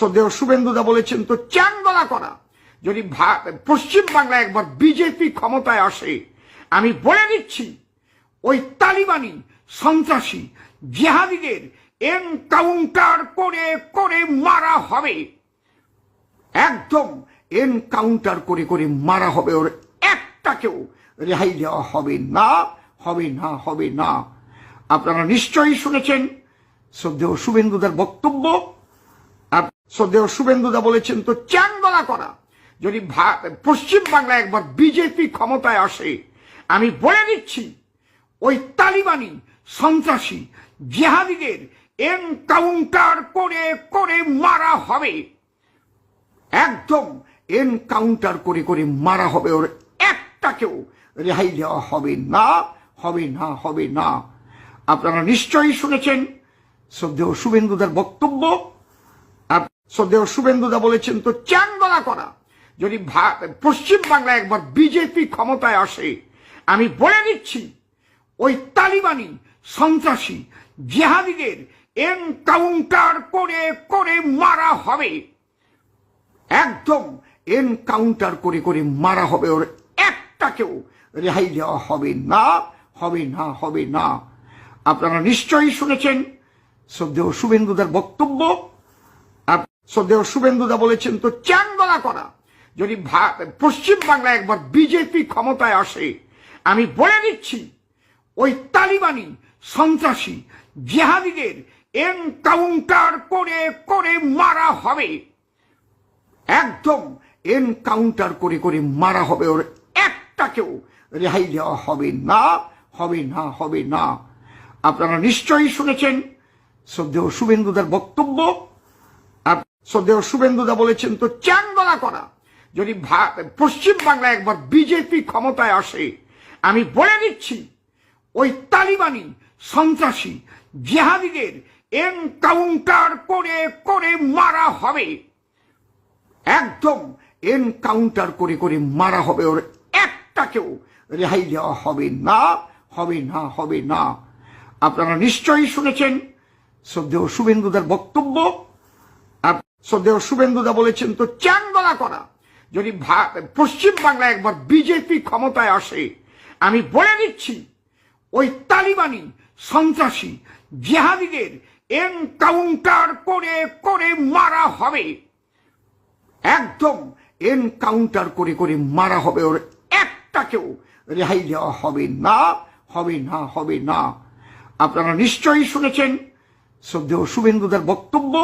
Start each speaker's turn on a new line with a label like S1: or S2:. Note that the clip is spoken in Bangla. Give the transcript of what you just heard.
S1: শ্রদ্ধেয় শুভেন্দুদা বলেছেন, তো চ্যাংদলা করা। যদি পশ্চিম বাংলায় একবার বিজেপি ক্ষমতায় আসে, আমি বলে দিচ্ছি, ওই তালিবানি সন্ত্রাসী জেহাদিদের এনকাউন্টার করে করে মারা হবে। একদম এনকাউন্টার করে করে মারা হবে। ওর একটাকেও রেহাই দেওয়া হবে না হবে না হবে না। আপনারা নিশ্চয়ই শুনেছেন শ্রদ্ধেয় শুভেন্দুদার বক্তব্য। শ্রদ্ধেয় শুভেন্দুদা বলেছেন, তো চ্যাংদলা করা। যদি পশ্চিম বাংলায় একবার বিজেপি ক্ষমতায় আসে, আমি বলে দিচ্ছি, ওই তালিবানি সন্ত্রাসী জেহাদিদের এনকাউন্টার করে করে মারা হবে। একদম এনকাউন্টার করে করে মারা হবে। ওর একটাকেও রেহাই দেওয়া হবে না হবে না হবে না। আপনারা নিশ্চয়ই শুনেছেন। শ্রদ্ধেয় শুভেন্দুদার বক্তব্য। শ্রদ্ধেয় শুভেন্দুদা বলেছেন, তো চ্যাংদলা করা। যদি পশ্চিম বাংলায় একবার বিজেপি ক্ষমতায় আসে, আমি বলে দিচ্ছি, ওই তালিবানি সন্ত্রাসী জেহাদিদের এনকাউন্টার করে করে মারা হবে। একদম এনকাউন্টার করে করে মারা হবে। ওর একটাকেও রেহাই দেওয়া হবে না হবে না হবে না। আপনারা নিশ্চয়ই শুনেছেন শ্রদ্ধেয় শুভেন্দুদার বক্তব্য। শ্রদ্ধেয় শুভেন্দুদা বলেছেন, তো চ্যাংদলা করা। যদি পশ্চিম বাংলায় একবার বিজেপি ক্ষমতায় আসে, আমি বলে দিচ্ছি, ওই তালিবানি সন্ত্রাসী জেহাদিদের এনকাউন্টার করে করে মারা হবে। একদম এনকাউন্টার করে করে মারা হবে। ওর একটাকেও রেহাই দেওয়া হবে না হবে না হবে না। আপনারা নিশ্চয়ই শুনেছেন শ্রদ্ধেয় শুভেন্দুদার বক্তব্য। শ্রদ্ধেয় শুভেন্দুদা বলেছেন তো চ্যাংদলা করা। যদি পশ্চিম বাংলায় একবার বিজেপি ক্ষমতায় আসে, আমি বলে দিচ্ছি, ওই তালিবানি সন্ত্রাসী জেহাদিদের এনকাউন্টার করে করে মারা হবে। একদম এনকাউন্টার করে করে মারা হবে। ওর একটাকেও রেহাই দেওয়া হবে না হবে না হবে না। আপনারা নিশ্চয়ই শুনেছেন শ্রদ্ধেয় শুভেন্দুদার বক্তব্য। শ্রদ্ধেয় শুভেন্দুদা বলেছেন, তো চ্যাংদলা করা। যদি পশ্চিম বাংলায় একবার বিজেপি ক্ষমতায় আসে, আমি বলে দিচ্ছি, ওই তালিবানি সন্ত্রাসী জেহাদিদের এনকাউন্টার করে করে মারা হবে। একদম এনকাউন্টার করে করে মারা হবে। ওর একটাকেও রেহাই দেওয়া হবে না হবে না হবে না। আপনারা নিশ্চয়ই শুনেছেন শ্রদ্ধেয় শুভেন্দুদার বক্তব্য।